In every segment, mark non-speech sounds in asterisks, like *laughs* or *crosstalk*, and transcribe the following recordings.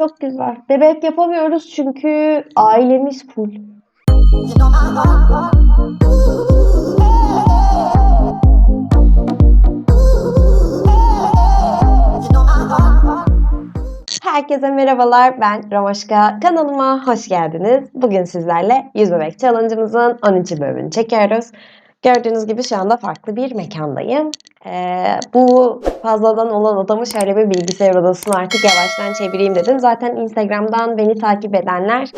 Çok güzel. Bebek yapamıyoruz çünkü ailemiz full. Herkese merhabalar. Ben Romaşka. Kanalıma hoş geldiniz. Bugün sizlerle Yüz Bebek Challenge'ımızın 10. bölümünü çekiyoruz. Gördüğünüz gibi şu anda farklı bir mekandayım. Ee, bu fazladan olan odamı şöyle bir bilgisayar odasına artık yavaştan çevireyim dedim. Zaten Instagram'dan beni takip edenler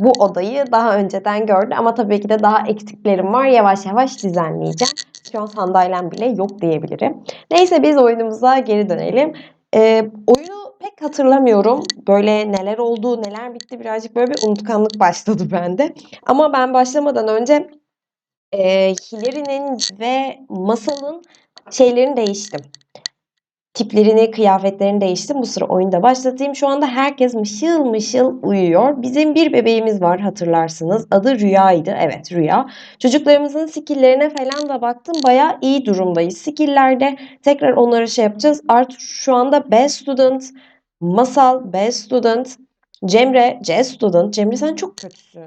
bu odayı daha önceden gördü ama tabii ki de daha eksiklerim var. Yavaş yavaş düzenleyeceğim. Şu an sandalyem bile yok diyebilirim. Neyse biz oyunumuza geri dönelim. Ee, oyunu pek hatırlamıyorum. Böyle neler oldu, neler bitti birazcık böyle bir unutkanlık başladı *laughs* bende. Ama ben başlamadan önce e, Hilary'nin ve Masal'ın şeylerini değiştim. Tiplerini, kıyafetlerini değiştim. Bu sıra oyunda başlatayım. Şu anda herkes mışıl mışıl uyuyor. Bizim bir bebeğimiz var hatırlarsınız. Adı Rüya'ydı. Evet Rüya. Çocuklarımızın skilllerine falan da baktım. Bayağı iyi durumdayız. Skill'lerde tekrar onları şey yapacağız. Arthur şu anda B student. Masal B student. Cemre C student. Cemre sen çok kötüsün.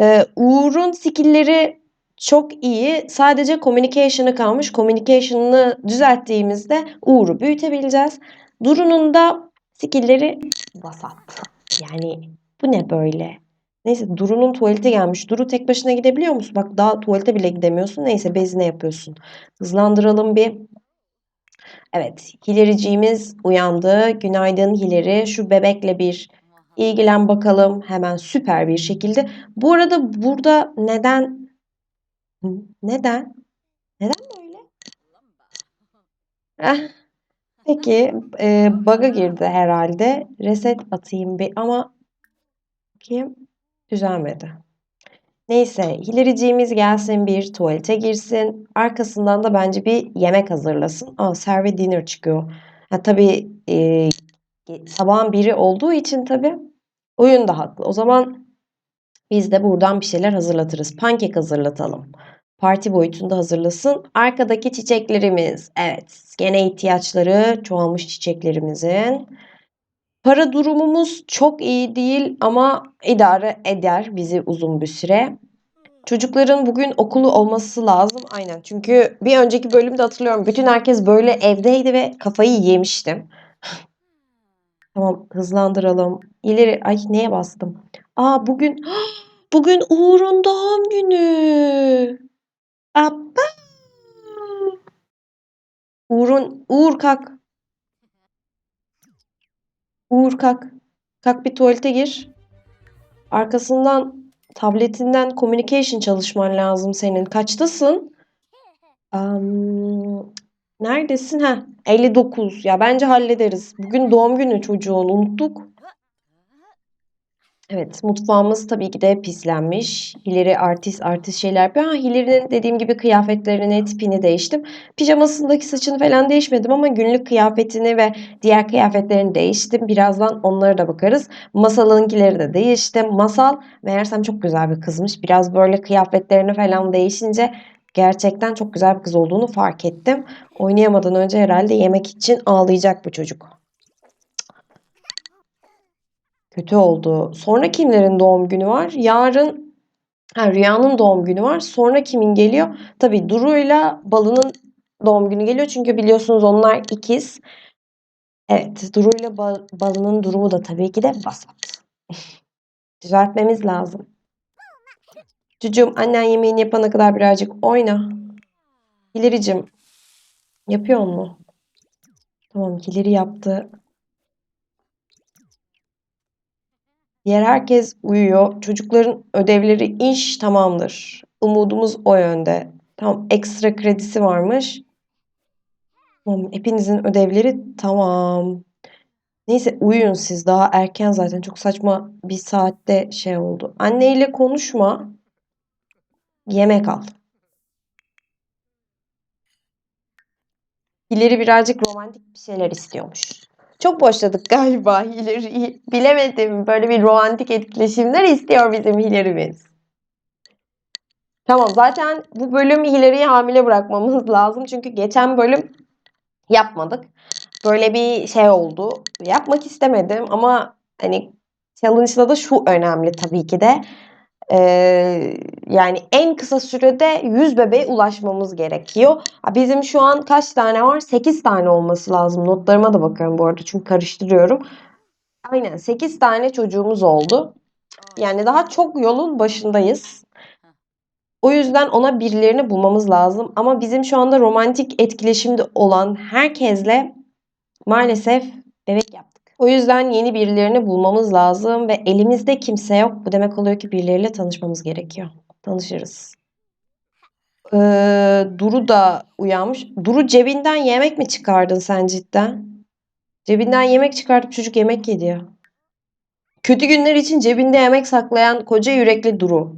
Ee, Uğur'un skill'leri çok iyi. Sadece communication'ı kalmış. Communication'ını düzelttiğimizde Uğur'u büyütebileceğiz. Duru'nun da skill'leri vasat. Yani bu ne böyle? Neyse Duru'nun tuvalete gelmiş. Duru tek başına gidebiliyor musun? Bak daha tuvalete bile gidemiyorsun. Neyse bezine yapıyorsun. Hızlandıralım bir. Evet, Hilericiğimiz uyandı. Günaydın Hileri. Şu bebekle bir ilgilen bakalım. Hemen süper bir şekilde. Bu arada burada neden neden? Neden böyle? Eh, peki, eee, bug'a girdi herhalde. Reset atayım bir ama bakayım düzelmedi. Neyse, Hilericiğimiz gelsin bir tuvalete girsin. Arkasından da bence bir yemek hazırlasın. Aa, serve dinner çıkıyor. Ha tabii eee, sabahın biri olduğu için tabii oyun da haklı. O zaman biz de buradan bir şeyler hazırlatırız. Pankek hazırlatalım. Parti boyutunda hazırlasın. Arkadaki çiçeklerimiz. Evet, gene ihtiyaçları çoğalmış çiçeklerimizin. Para durumumuz çok iyi değil ama idare eder bizi uzun bir süre. Çocukların bugün okulu olması lazım. Aynen. Çünkü bir önceki bölümde hatırlıyorum. Bütün herkes böyle evdeydi ve kafayı yemiştim. Tamam, hızlandıralım. İleri ay neye bastım? Aa bugün *gasps* bugün Uğur'un doğum günü. Abba. Uğur'un Uğur kalk. Uğur kalk. Kalk bir tuvalete gir. Arkasından tabletinden communication çalışman lazım senin. Kaçtasın? Am, neredesin? Ha, 59. Ya bence hallederiz. Bugün doğum günü çocuğun. Unuttuk. Evet, mutfağımız tabii ki de pislenmiş. Hilary artist artist şeyler yapıyor. Ha, Hilary'nin dediğim gibi kıyafetlerini, tipini değiştim. Pijamasındaki saçını falan değişmedim ama günlük kıyafetini ve diğer kıyafetlerini değiştim. Birazdan onlara da bakarız. Masal'ınkileri de değiştim. Masal meğersem çok güzel bir kızmış. Biraz böyle kıyafetlerini falan değişince gerçekten çok güzel bir kız olduğunu fark ettim. Oynayamadan önce herhalde yemek için ağlayacak bu çocuk. Kötü oldu. Sonra kimlerin doğum günü var? Yarın ha, Rüya'nın doğum günü var. Sonra kimin geliyor? Tabii Duru'yla Balı'nın doğum günü geliyor. Çünkü biliyorsunuz onlar ikiz. Evet, Duru'yla Bal Balı'nın durumu da tabii ki de vasat. *laughs* Düzeltmemiz lazım. Çocuğum annen yemeğini yapana kadar birazcık oyna. Hilary'cim yapıyor mu? Tamam Hilary yaptı. Diğer herkes uyuyor. Çocukların ödevleri iş tamamdır. Umudumuz o yönde. Tamam ekstra kredisi varmış. Tamam hepinizin ödevleri tamam. Neyse uyuyun siz daha erken zaten çok saçma bir saatte şey oldu. Anneyle konuşma. Yemek al. İleri birazcık romantik bir şeyler istiyormuş. Çok boşladık galiba Hilary'yi. Bilemedim. Böyle bir romantik etkileşimler istiyor bizim Hilary'miz. Tamam zaten bu bölüm Hilary'yi hamile bırakmamız *laughs* lazım. Çünkü geçen bölüm yapmadık. böyle bir şey oldu. Yapmak istemedim ama hani challenge'da da şu önemli tabii ki de. Ee, yani en kısa sürede 100 bebeğe ulaşmamız gerekiyor. Bizim şu an kaç tane var? 8 tane olması lazım. Notlarıma da bakıyorum bu arada çünkü karıştırıyorum. Aynen 8 tane çocuğumuz oldu. Yani daha çok yolun başındayız. O yüzden ona birilerini bulmamız lazım. Ama bizim şu anda romantik etkileşimde olan herkesle maalesef bebek yaptık. O yüzden yeni birilerini bulmamız lazım ve elimizde kimse yok. Bu demek oluyor ki birileriyle tanışmamız gerekiyor. Tanışırız. Ee, Duru da uyanmış. Duru cebinden yemek mi çıkardın sen cidden? Cebinden yemek çıkartıp çocuk yemek yedi ya. Kötü günler için cebinde yemek saklayan koca yürekli Duru.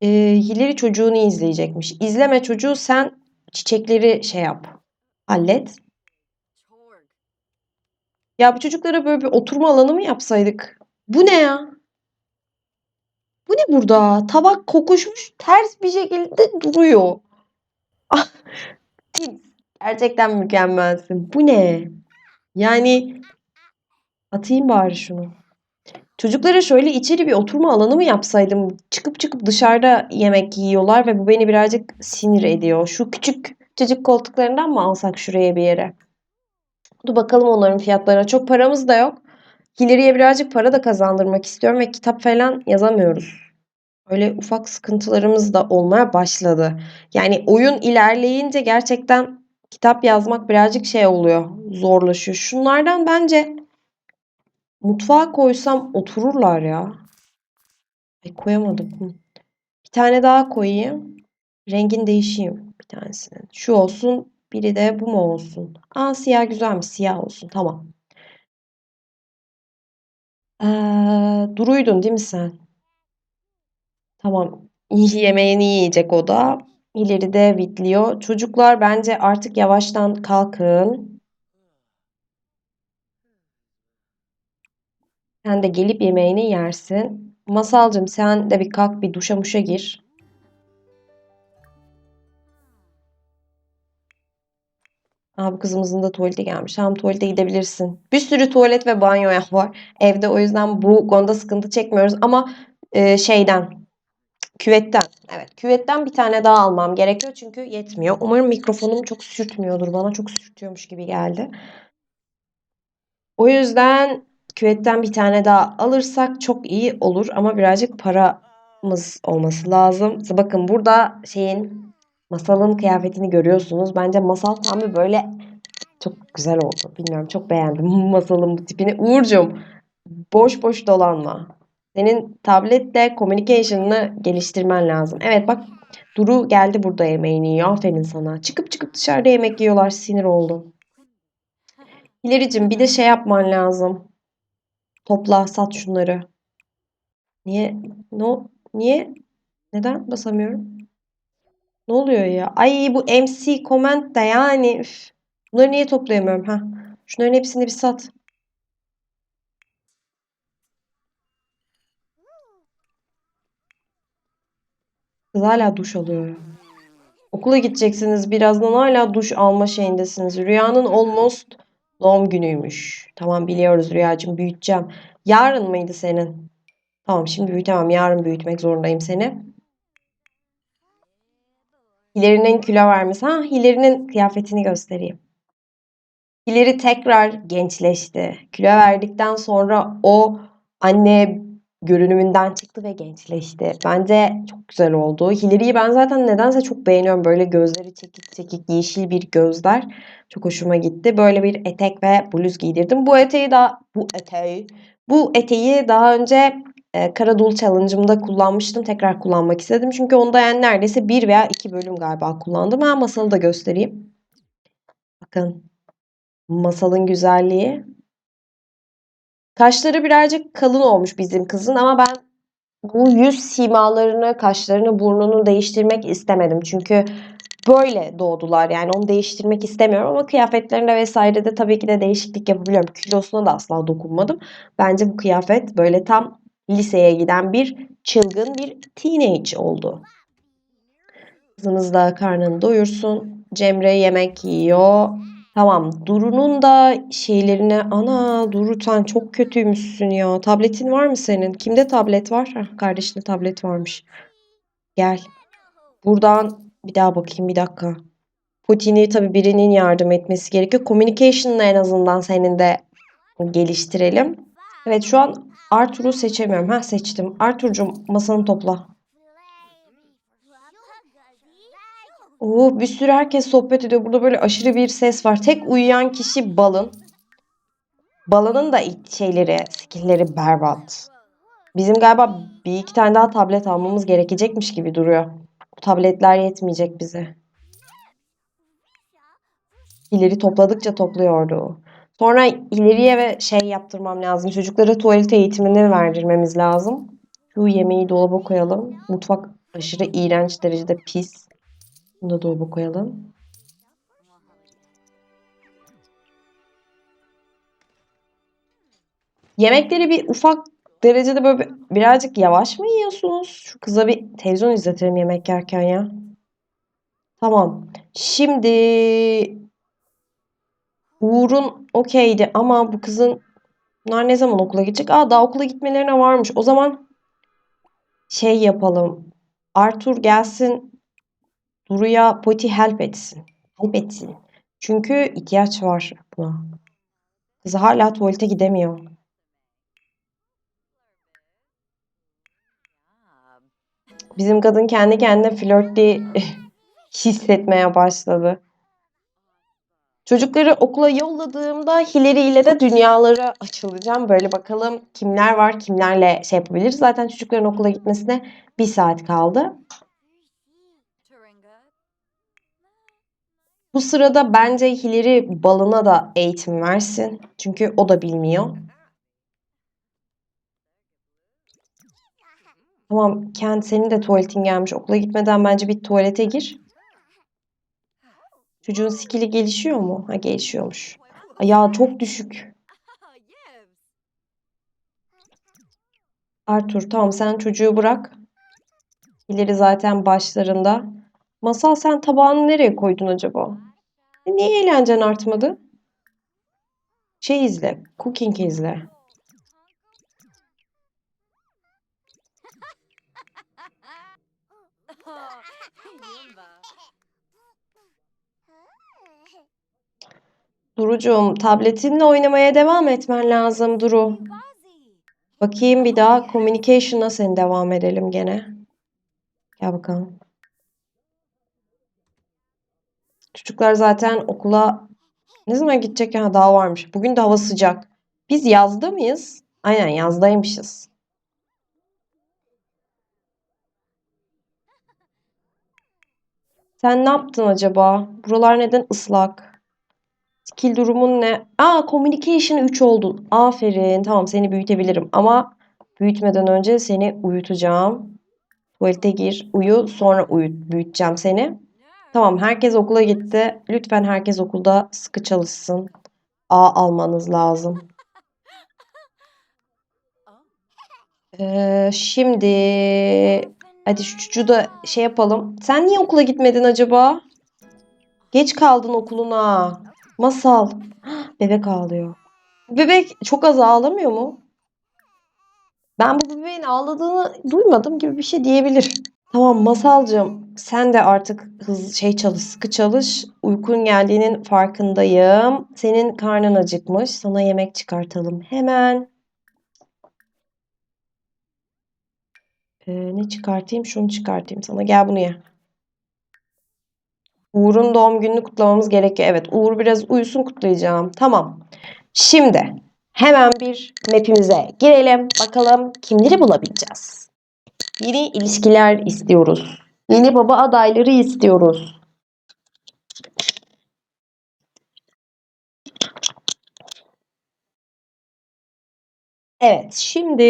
Ee, Hilary çocuğunu izleyecekmiş. İzleme çocuğu sen çiçekleri şey yap. Hallet. Ya bu çocuklara böyle bir oturma alanı mı yapsaydık? Bu ne ya? Bu ne burada? Tabak kokuşmuş ters bir şekilde duruyor. Ah, gerçekten mükemmelsin. Bu ne? Yani atayım bari şunu. Çocuklara şöyle içeri bir oturma alanı mı yapsaydım? Çıkıp çıkıp dışarıda yemek yiyorlar ve bu beni birazcık sinir ediyor. Şu küçük çocuk koltuklarından mı alsak şuraya bir yere? Dur bakalım onların fiyatlarına. Çok paramız da yok. Hilary'e birazcık para da kazandırmak istiyorum ve kitap falan yazamıyoruz. Öyle ufak sıkıntılarımız da olmaya başladı. Yani oyun ilerleyince gerçekten kitap yazmak birazcık şey oluyor, zorlaşıyor. Şunlardan bence mutfağa koysam otururlar ya. Ay koyamadım. Bir tane daha koyayım. Rengin değişeyim bir tanesinin. Şu olsun, biri de bu mu olsun? Aa siyah güzelmiş, siyah olsun. Tamam. Ee, Duruydun değil mi sen? Tamam. Yemeğini yiyecek o da. İleride vitliyor. Çocuklar bence artık yavaştan kalkın. Sen de gelip yemeğini yersin. Masalcığım sen de bir kalk bir duşa muşa gir. Aa, bu kızımızın da tuvalete gelmiş. Tamam tuvalete gidebilirsin. Bir sürü tuvalet ve banyo var evde. O yüzden bu konuda sıkıntı çekmiyoruz. Ama e, şeyden, küvetten. Evet küvetten bir tane daha almam gerekiyor. Çünkü yetmiyor. Umarım mikrofonum çok sürtmüyordur. Bana çok sürtüyormuş gibi geldi. O yüzden küvetten bir tane daha alırsak çok iyi olur. Ama birazcık paramız olması lazım. Bakın burada şeyin Masal'ın kıyafetini görüyorsunuz. Bence Masal tam bir böyle çok güzel oldu. Bilmiyorum çok beğendim *laughs* Masal'ın bu tipini. Uğur'cum boş boş dolanma. Senin tabletle communication'ını geliştirmen lazım. Evet bak Duru geldi burada yemeğini yiyor. Aferin sana. Çıkıp çıkıp dışarıda yemek yiyorlar. Sinir oldum. Hilary'cim bir de şey yapman lazım. Topla sat şunları. Niye? No, niye? Neden basamıyorum? Ne oluyor ya? Ay bu MC comment de yani. Üf. Bunları niye toplayamıyorum? Ha. Şunların hepsini bir sat. Kız hala duş alıyor. Okula gideceksiniz. Birazdan hala duş alma şeyindesiniz. Rüyanın almost doğum günüymüş. Tamam biliyoruz Rüyacığım büyüteceğim. Yarın mıydı senin? Tamam şimdi büyütemem. Yarın büyütmek zorundayım seni. Hilary'nin kilo vermesi. Ha Hilary'nin kıyafetini göstereyim. Hilary tekrar gençleşti. Kilo verdikten sonra o anne görünümünden çıktı ve gençleşti. Bence çok güzel oldu. Hilary'yi ben zaten nedense çok beğeniyorum. Böyle gözleri çekik çekik yeşil bir gözler. Çok hoşuma gitti. Böyle bir etek ve bluz giydirdim. Bu eteği daha bu eteği bu eteği daha önce e, Karadul Challenge'ımda kullanmıştım. Tekrar kullanmak istedim. Çünkü onda yani neredeyse bir veya iki bölüm galiba kullandım. Ben masalı da göstereyim. Bakın. Masalın güzelliği. Kaşları birazcık kalın olmuş bizim kızın ama ben bu yüz simalarını, kaşlarını, burnunu değiştirmek istemedim. Çünkü böyle doğdular yani onu değiştirmek istemiyorum ama kıyafetlerinde vesairede tabii ki de değişiklik yapabiliyorum. Kilosuna da asla dokunmadım. Bence bu kıyafet böyle tam liseye giden bir çılgın bir teenage oldu. Kızımız da karnını doyursun. Cemre yemek yiyor. Tamam. Duru'nun da şeylerine ana Duru sen çok kötüymüşsün ya. Tabletin var mı senin? Kimde tablet var? Heh, kardeşinde tablet varmış. Gel. Buradan bir daha bakayım bir dakika. Putin'i tabii birinin yardım etmesi gerekiyor. Communication'ı en azından senin de geliştirelim. Evet şu an Arthur'u seçemiyorum. Ha seçtim. Arthur'cum masanı topla. Oo, bir sürü herkes sohbet ediyor. Burada böyle aşırı bir ses var. Tek uyuyan kişi Balın. Balın'ın da şeyleri, skill'leri berbat. Bizim galiba bir iki tane daha tablet almamız gerekecekmiş gibi duruyor. Bu tabletler yetmeyecek bize. İleri topladıkça topluyordu. Sonra ileriye ve şey yaptırmam lazım. Çocuklara tuvalet eğitimini verdirmemiz lazım. Şu yemeği dolaba koyalım. Mutfak aşırı iğrenç derecede pis. Bunu da dolaba koyalım. Yemekleri bir ufak derecede böyle bir- birazcık yavaş mı yiyorsunuz? Şu kıza bir televizyon izletelim yemek yerken ya. Tamam. Şimdi Uğur'un okeydi ama bu kızın bunlar ne zaman okula gidecek? Aa daha okula gitmelerine varmış. O zaman şey yapalım. Arthur gelsin Duru'ya Poti help etsin. Help etsin. Çünkü ihtiyaç var buna. Kız hala tuvalete gidemiyor. Bizim kadın kendi kendine flörtli *laughs* hissetmeye başladı. Çocukları okula yolladığımda Hilary ile de dünyalara açılacağım. Böyle bakalım kimler var, kimlerle şey yapabiliriz. Zaten çocukların okula gitmesine bir saat kaldı. Bu sırada bence Hilary balına da eğitim versin. Çünkü o da bilmiyor. Tamam, Ken senin de tuvaletin gelmiş. Okula gitmeden bence bir tuvalete gir. Çocuğun skill'i gelişiyor mu? Ha gelişiyormuş. Ya çok düşük. Arthur tamam sen çocuğu bırak. İleri zaten başlarında. Masal sen tabağını nereye koydun acaba? E, Niye eğlencen artmadı? Şey izle. Cooking izle. Durucuğum tabletinle oynamaya devam etmen lazım Duru. Bakayım bir daha. Communication'a seni devam edelim gene. Gel bakalım. Çocuklar zaten okula ne zaman gidecek ya? Daha varmış. Bugün de hava sıcak. Biz yazda mıyız? Aynen yazdaymışız. Sen ne yaptın acaba? Buralar neden ıslak? Skill durumun ne? Aa communication 3 oldun. Aferin. Tamam seni büyütebilirim ama büyütmeden önce seni uyutacağım. Tuvalete gir, uyu, sonra uyut, büyüteceğim seni. Tamam, herkes okula gitti. Lütfen herkes okulda sıkı çalışsın. A almanız lazım. *laughs* Ee, şimdi hadi şu çocuğu da şey yapalım. Sen niye okula gitmedin acaba? Geç kaldın okuluna. Masal. Bebek ağlıyor. Bebek çok az ağlamıyor mu? Ben bu bebeğin ağladığını duymadım gibi bir şey diyebilir. Tamam Masalcığım, sen de artık hızlı şey çalış, sıkı çalış. Uykun geldiğinin farkındayım. Senin karnın acıkmış. Sana yemek çıkartalım hemen. Ee, ne çıkartayım? Şunu çıkartayım sana. Gel bunu ye. Uğur'un doğum gününü kutlamamız gerekiyor. Evet, Uğur biraz uyusun kutlayacağım. Tamam. Şimdi hemen bir map'imize girelim. Bakalım kimleri bulabileceğiz. Yeni ilişkiler istiyoruz. Yeni baba adayları istiyoruz. Evet, şimdi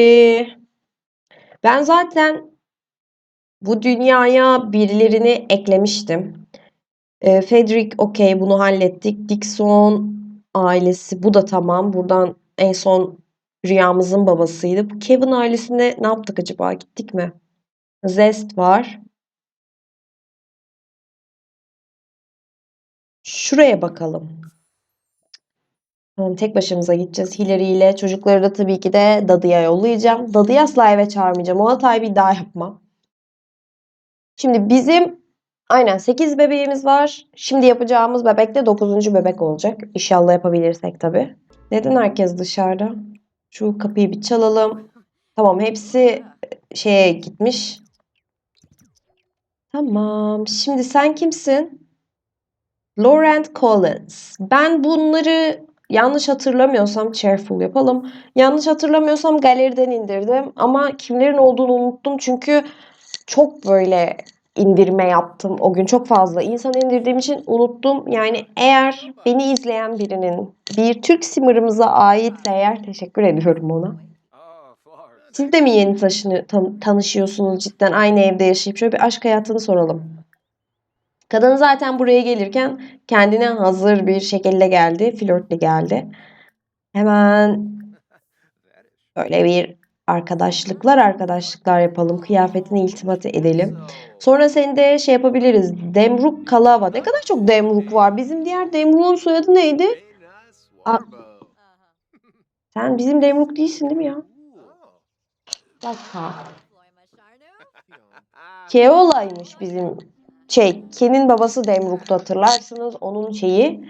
ben zaten bu dünyaya birilerini eklemiştim. Ee, Frederick okey bunu hallettik. Dixon ailesi bu da tamam. Buradan en son rüyamızın babasıydı. Bu Kevin ailesine ne yaptık acaba? Gittik mi? Zest var. Şuraya bakalım. Tamam, tek başımıza gideceğiz Hillary ile. Çocukları da tabii ki de dadıya yollayacağım. Dadıyı asla eve çağırmayacağım. O hatayı bir daha yapmam. Şimdi bizim aynen 8 bebeğimiz var. Şimdi yapacağımız bebek de 9. bebek olacak. İnşallah yapabilirsek tabii. Neden herkes dışarıda? Şu kapıyı bir çalalım. Tamam hepsi şeye gitmiş. Tamam. Şimdi sen kimsin? Laurent Collins. Ben bunları yanlış hatırlamıyorsam Cheerful yapalım. Yanlış hatırlamıyorsam galeriden indirdim. Ama kimlerin olduğunu unuttum. Çünkü çok böyle indirme yaptım o gün. Çok fazla insan indirdiğim için unuttum. Yani eğer beni izleyen birinin bir Türk simırımıza aitse eğer teşekkür ediyorum ona. Siz de mi yeni taşını, tan- tanışıyorsunuz cidden aynı evde yaşayıp şöyle bir aşk hayatını soralım. Kadın zaten buraya gelirken kendine hazır bir şekilde geldi. Flörtle geldi. Hemen böyle bir arkadaşlıklar arkadaşlıklar yapalım. Kıyafetini iltifat edelim. Sonra seni de şey yapabiliriz. Demruk Kalava. Ne kadar çok Demruk var. Bizim diğer Demruk'un soyadı neydi? Aa, sen bizim Demruk değilsin değil mi ya? Dakika. Keola'ymış bizim şey, Ken'in babası Demruk'tu hatırlarsınız. Onun şeyi.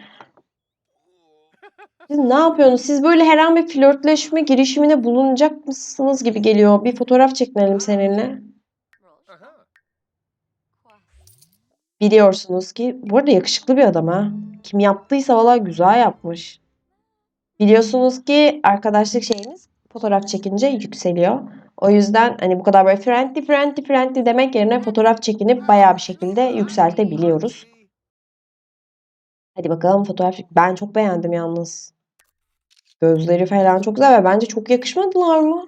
Siz ne yapıyorsunuz? Siz böyle her an bir flörtleşme girişimine bulunacak mısınız gibi geliyor. Bir fotoğraf çekinelim seninle. Biliyorsunuz ki bu arada yakışıklı bir adam ha. Kim yaptıysa valla güzel yapmış. Biliyorsunuz ki arkadaşlık şeyimiz fotoğraf çekince yükseliyor. O yüzden hani bu kadar böyle friendly friendly friendly demek yerine fotoğraf çekinip bayağı bir şekilde yükseltebiliyoruz. Hadi bakalım fotoğraf. Ben çok beğendim yalnız. Gözleri falan çok güzel ve bence çok yakışmadılar mı?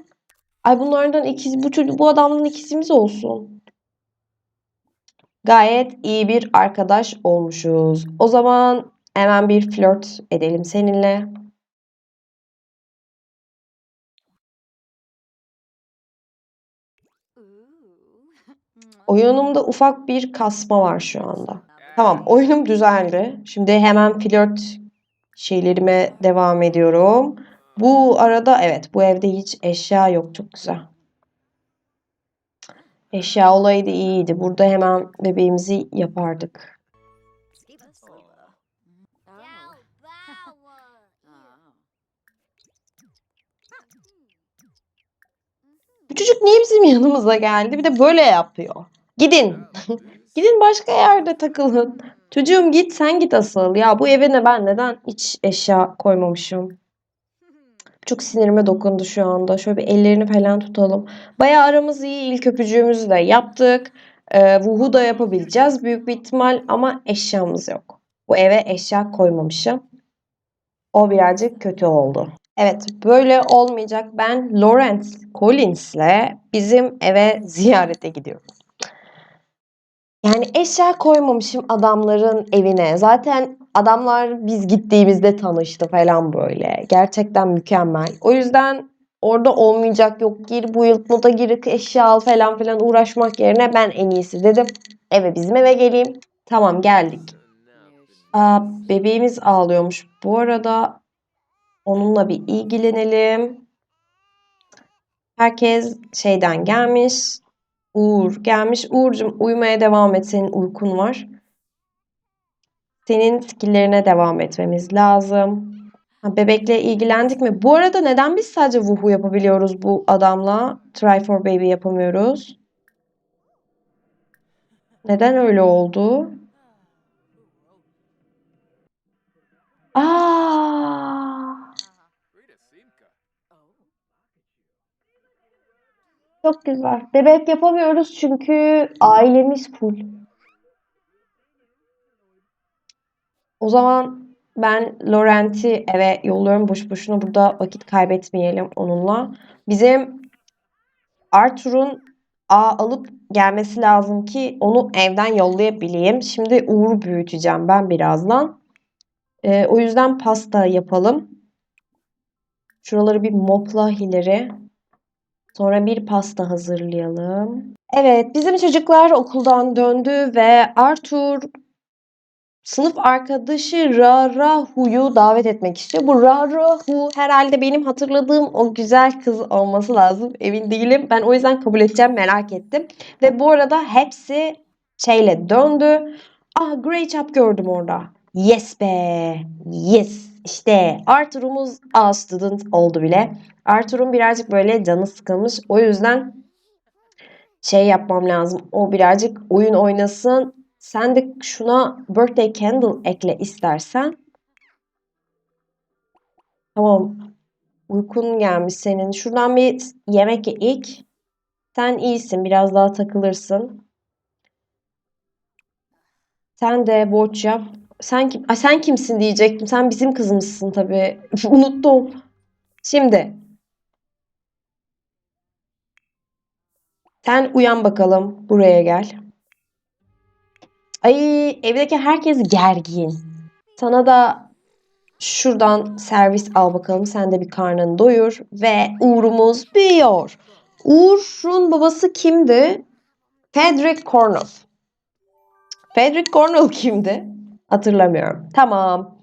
Ay bunlardan ikiz bu çocuk bu adamdan ikizimiz olsun. Gayet iyi bir arkadaş olmuşuz. O zaman hemen bir flört edelim seninle. Oyunumda ufak bir kasma var şu anda. Tamam, oyunum düzeldi. Şimdi hemen flört şeylerime devam ediyorum. Bu arada evet, bu evde hiç eşya yok. Çok güzel. Eşya olaydı iyiydi. Burada hemen bebeğimizi yapardık. Bu çocuk niye bizim yanımıza geldi? Bir de böyle yapıyor. Gidin. *laughs* Gidin başka yerde takılın. Çocuğum git sen git asıl. Ya bu eve ne ben neden hiç eşya koymamışım? Çok sinirime dokundu şu anda. Şöyle bir ellerini falan tutalım. Bayağı aramız iyi. İlk öpücüğümüzü de yaptık. Ee, vuhu da yapabileceğiz büyük bir ihtimal ama eşyamız yok. Bu eve eşya koymamışım. O birazcık kötü oldu. Evet, böyle olmayacak. Ben Lawrence Collins'le bizim eve ziyarete gidiyorum. Yani eşya koymamışım adamların evine. Zaten adamlar biz gittiğimizde tanıştı falan böyle. Gerçekten mükemmel. O yüzden orada olmayacak yok gir bu yıl moda gir eşya al falan filan uğraşmak yerine ben en iyisi dedim. Eve bizim eve geleyim. Tamam geldik. Aa, bebeğimiz ağlıyormuş. Bu arada onunla bir ilgilenelim. Herkes şeyden gelmiş. Uğur gelmiş. Uğur'cum uyumaya devam et. Senin uykun var. Senin skill'lerine devam etmemiz lazım. Ha, bebekle ilgilendik mi? Bu arada neden biz sadece Woohoo yapabiliyoruz bu adamla? Try for baby yapamıyoruz. Neden öyle oldu? Aa! Çok güzel. Bebek yapamıyoruz çünkü ailemiz full. O zaman ben Laurent'i eve yolluyorum. Boş boşuna burada vakit kaybetmeyelim onunla. Bizim Arthur'un A alıp gelmesi lazım ki onu evden yollayabileyim. Şimdi Uğur'u büyüteceğim ben birazdan. Ee, o yüzden pasta yapalım. Şuraları bir mopla Hilary. Sonra bir pasta hazırlayalım. Evet, bizim çocuklar okuldan döndü ve Arthur sınıf arkadaşı Rarahu'yu davet etmek istiyor. Bu Rarahu herhalde benim hatırladığım o güzel kız olması lazım. Emin değilim. Ben o yüzden kabul edeceğim merak ettim. Ve bu arada hepsi şeyle döndü. Ah Grey Chap gördüm orada. Yes be. Yes. İşte Arthur'umuz A student oldu bile. Arthur'un birazcık böyle canı sıkılmış. O yüzden şey yapmam lazım. O birazcık oyun oynasın. Sen de şuna birthday candle ekle istersen. Tamam. Uykun gelmiş senin. Şuradan bir yemek ye ilk. Sen iyisin. Biraz daha takılırsın. Sen de watch yap. Sen kim? Ay sen kimsin diyecektim. Sen bizim kızımızsın tabii. *laughs* Unuttum. Şimdi. Sen uyan bakalım. Buraya gel. Ay evdeki herkes gergin. Sana da şuradan servis al bakalım. Sen de bir karnını doyur. Ve Uğur'umuz büyüyor. Uğur'un babası kimdi? Frederick Cornell. Frederick Cornell kimdi? Hatırlamıyorum. Tamam.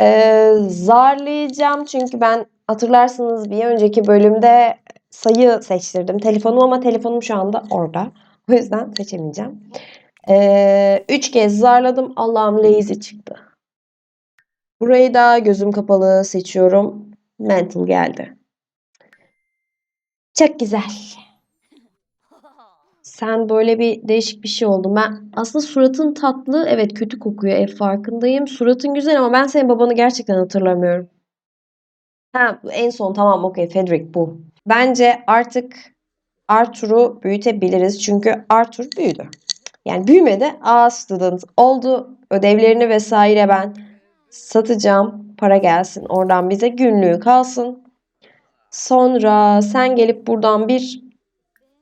Ee, zarlayacağım çünkü ben hatırlarsınız bir önceki bölümde sayı seçtirdim telefonum ama telefonum şu anda orada. O yüzden seçemeyeceğim. Ee, üç kez zarladım. Allah'ım lazy çıktı. Burayı da gözüm kapalı seçiyorum. Mental geldi. Çok güzel. Sen böyle bir değişik bir şey oldun. Ben aslında suratın tatlı. Evet kötü kokuyor ev farkındayım. Suratın güzel ama ben senin babanı gerçekten hatırlamıyorum. Ha en son tamam okey Frederick bu. Bence artık Arthur'u büyütebiliriz. Çünkü Arthur büyüdü. Yani büyümedi. A student oldu. Ödevlerini vesaire ben satacağım. Para gelsin. Oradan bize günlüğü kalsın. Sonra sen gelip buradan bir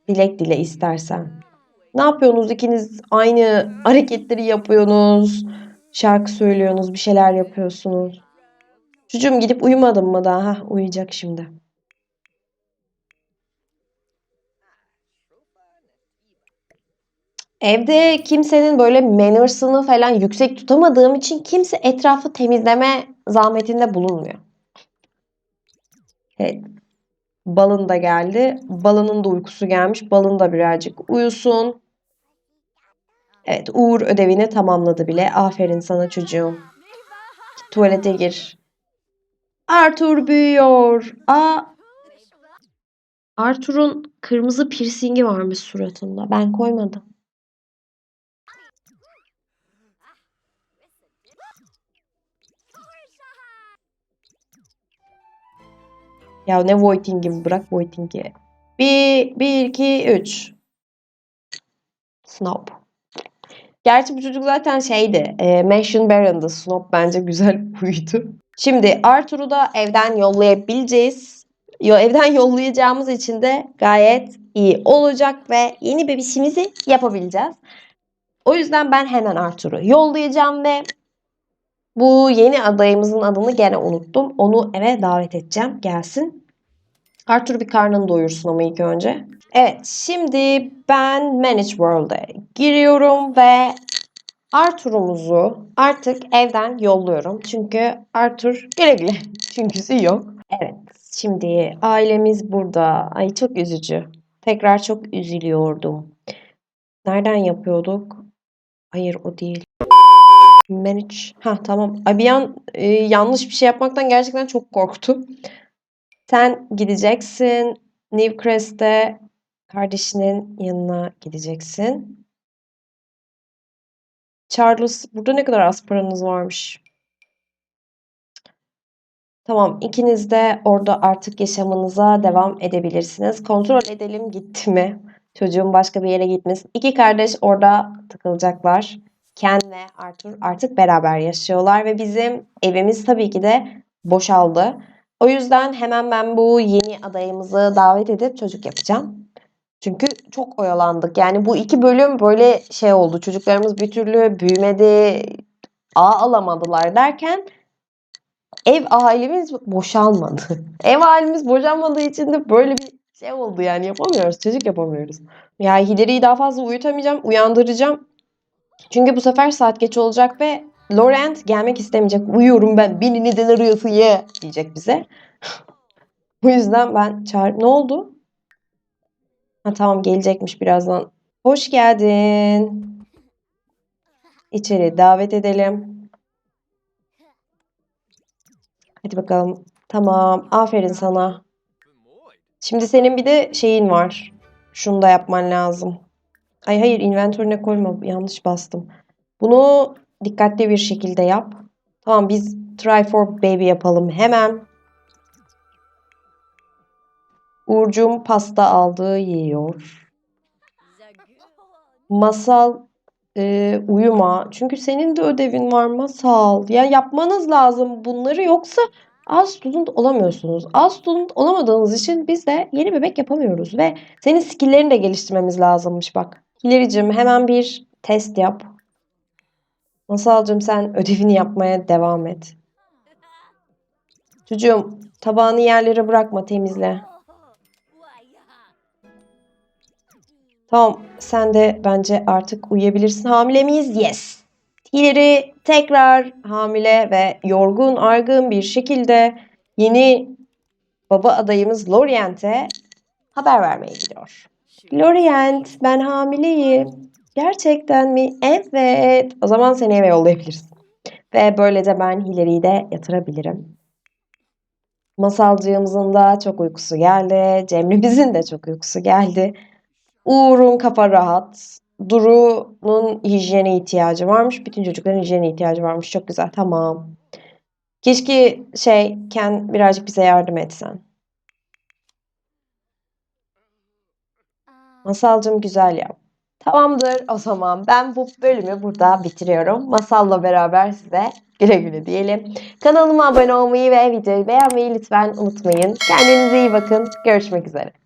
dilek dile istersen. Ne yapıyorsunuz? İkiniz aynı hareketleri yapıyorsunuz. Şarkı söylüyorsunuz. Bir şeyler yapıyorsunuz. Çocuğum gidip uyumadın mı daha? Hah, uyuyacak şimdi. Evde kimsenin böyle manners'ını falan yüksek tutamadığım için kimse etrafı temizleme zahmetinde bulunmuyor. Evet. Balın da geldi. Balının da uykusu gelmiş. Balın da birazcık uyusun. Evet, Uğur ödevini tamamladı bile. Aferin sana çocuğum. Tuvalete gir. Arthur büyüyor. Aa, Arthur'un kırmızı piercingi varmış suratında. Ben koymadım. Ya ne voiting'i bırak voiting'i. Bir, bir, iki, üç. Snob. Gerçi bu çocuk zaten şeydi. E, Mansion Baron'dı. Snob bence güzel buydu. Şimdi Arthur'u da evden yollayabileceğiz. Yo, evden yollayacağımız için de gayet iyi olacak ve yeni bebişimizi yapabileceğiz. O yüzden ben hemen Arthur'u yollayacağım ve bu yeni adayımızın adını gene unuttum. Onu eve davet edeceğim. Gelsin. Arthur bir karnını doyursun ama ilk önce. Evet, şimdi ben Manage World'e giriyorum ve Arthur'umuzu artık evden yolluyorum. Çünkü Arthur güle güle. *laughs* Çünküsü yok. Evet, şimdi ailemiz burada. Ay çok üzücü. Tekrar çok üzülüyordum. Nereden yapıyorduk? Hayır o değil. Manage. Ha tamam. Ay e, yanlış bir şey yapmaktan gerçekten çok korktum. Sen gideceksin. Newcrest'e kardeşinin yanına gideceksin. Charles, burada ne kadar az paranız varmış. Tamam, ikiniz de orada artık yaşamınıza devam edebilirsiniz. Kontrol edelim gitti mi? Çocuğun başka bir yere gitmesin. İki kardeş orada takılacaklar. Ken ve Arthur artık beraber yaşıyorlar ve bizim evimiz tabii ki de boşaldı. O yüzden hemen ben bu yeni adayımızı davet edip çocuk yapacağım. Çünkü çok oyalandık. Yani bu iki bölüm böyle şey oldu. Çocuklarımız bir türlü büyümedi, ağ alamadılar derken ev ailemiz boşalmadı. *laughs* ev ailemiz boşalmadığı için de böyle bir şey oldu yani yapamıyoruz. Çocuk yapamıyoruz. Yani Hilary'yi daha fazla uyutamayacağım. Uyandıracağım. Çünkü bu sefer saat geç olacak ve Laurent gelmek istemeyecek. Uyuyorum ben. Beni neden arıyorsun ya diyecek bize. *laughs* bu yüzden ben çağır... Ne oldu? Ha tamam gelecekmiş birazdan. Hoş geldin. İçeri davet edelim. Hadi bakalım. Tamam. Aferin sana. Şimdi senin bir de şeyin var. Şunu da yapman lazım. Ay hayır inventörüne koyma. Yanlış bastım. Bunu dikkatli bir şekilde yap. Tamam biz try for baby yapalım hemen. Uğurcuğum pasta aldığı yiyor. Masal e, uyuma. Çünkü senin de ödevin var Masal. Ya yapmanız lazım bunları yoksa az student olamıyorsunuz. Az student olamadığınız için biz de yeni bebek yapamıyoruz ve senin skill'lerini de geliştirmemiz lazımmış bak. Hilericim hemen bir test yap. Masalcığım sen ödevini yapmaya devam et. Çocuğum tabağını yerlere bırakma temizle. Tamam sen de bence artık uyuyabilirsin. Hamile miyiz? Yes. Hilary tekrar hamile ve yorgun argın bir şekilde yeni baba adayımız Lorient'e haber vermeye gidiyor. Lorient ben hamileyim. Gerçekten mi? Evet. O zaman seni eve yollayabiliriz. Ve böylece ben Hilary'yi de yatırabilirim. Masalcığımızın da çok uykusu geldi. Cemre'mizin de çok uykusu geldi. Uğur'un kafa rahat. Duru'nun hijyene ihtiyacı varmış. Bütün çocukların hijyene ihtiyacı varmış. Çok güzel. Tamam. Keşke şey Ken birazcık bize yardım etsen. Masalcığım güzel yap. Tamamdır o zaman ben bu bölümü burada bitiriyorum. Masalla beraber size güle güle diyelim. Kanalıma abone olmayı ve videoyu beğenmeyi lütfen unutmayın. Kendinize iyi bakın. Görüşmek üzere.